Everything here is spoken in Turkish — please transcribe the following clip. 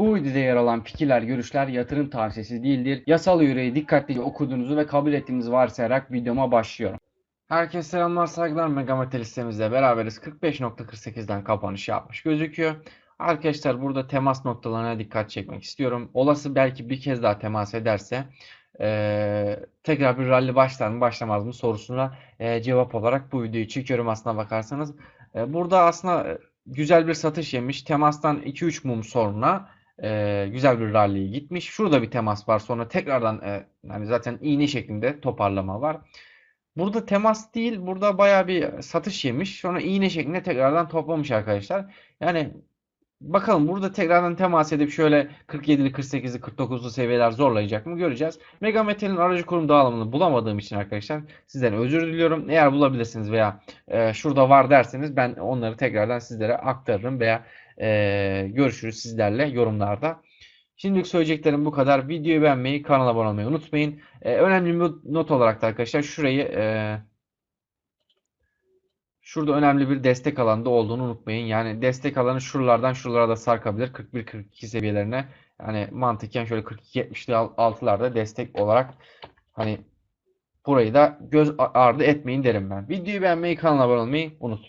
Bu videoda yer alan fikirler, görüşler yatırım tavsiyesi değildir. Yasal yüreği dikkatlice okuduğunuzu ve kabul ettiğinizi varsayarak videoma başlıyorum. Herkese selamlar, saygılar. Megametal listemizle beraberiz. 45.48'den kapanış yapmış gözüküyor. Arkadaşlar burada temas noktalarına dikkat çekmek istiyorum. Olası belki bir kez daha temas ederse eee, tekrar bir rally başlar mı başlamaz mı sorusuna eee, cevap olarak bu videoyu çekiyorum aslına bakarsanız. E, burada aslında e, güzel bir satış yemiş. Temastan 2-3 mum sonra e, güzel bir rally'ye gitmiş. Şurada bir temas var. Sonra tekrardan e, yani zaten iğne şeklinde toparlama var. Burada temas değil, burada bayağı bir satış yemiş. Sonra iğne şeklinde tekrardan toplamış arkadaşlar. Yani bakalım burada tekrardan temas edip şöyle 47'li, 48'li, 49'lu seviyeler zorlayacak mı göreceğiz. Mega Metal'in aracı kurum dağılımını bulamadığım için arkadaşlar sizden özür diliyorum. Eğer bulabilirsiniz veya e, şurada var derseniz ben onları tekrardan sizlere aktarırım veya e, görüşürüz sizlerle yorumlarda. Şimdilik söyleyeceklerim bu kadar. Videoyu beğenmeyi, kanala abone olmayı unutmayın. E, önemli bir not olarak da arkadaşlar şurayı e, şurada önemli bir destek alanında olduğunu unutmayın. Yani destek alanı şuralardan şuralara da sarkabilir. 41-42 seviyelerine. Yani mantıken şöyle 42-70'li altılarda destek olarak hani burayı da göz ardı etmeyin derim ben. Videoyu beğenmeyi, kanala abone olmayı unutmayın.